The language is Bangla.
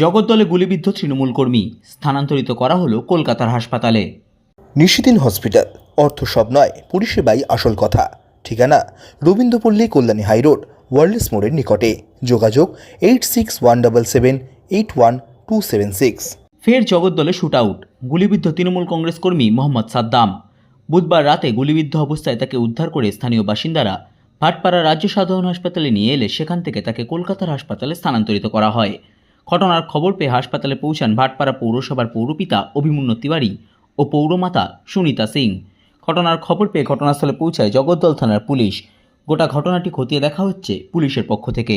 জগদ্দলে গুলিবিদ্ধ তৃণমূল কর্মী স্থানান্তরিত করা হলো কলকাতার হাসপাতালে। নিশিদিন হসপিটাল অর্থ সব নয় পরিষেবাই আসল কথা। ঠিকানা রবীন্দ্রপল্লী কল্যাণী হাইরোড ওয়ার্ল্ডস মোড়ের নিকটে। যোগাযোগ eight six one double seven eight one two seven six. ফের জগদ্দলে শুট আউট গুলিবিদ্ধ তৃণমূল কংগ্রেস কর্মী মোহাম্মদ সাদ্দাম। বুধবার রাতে গুলিবিদ্ধ অবস্থায় তাকে উদ্ধার করে স্থানীয় বাসিন্দারা ভাটপাড়া রাজ্য সাধারণ হাসপাতালে নিয়ে এলে সেখান থেকে তাকে কলকাতার হাসপাতালে স্থানান্তরিত করা হয়। ঘটনার খবর পেয়ে হাসপাতালে পৌঁছান ভাটপাড়া পৌরসভার পৌরপিতা অভিমন্যু তিওয়ারি ও পৌরমাতা সুনিতা সিং। ঘটনার খবর পেয়ে ঘটনাস্থলে পৌঁছায় জগদ্দল থানার পুলিশ। গোটা ঘটনাটি খতিয়ে দেখা হচ্ছে পুলিশের পক্ষ থেকে।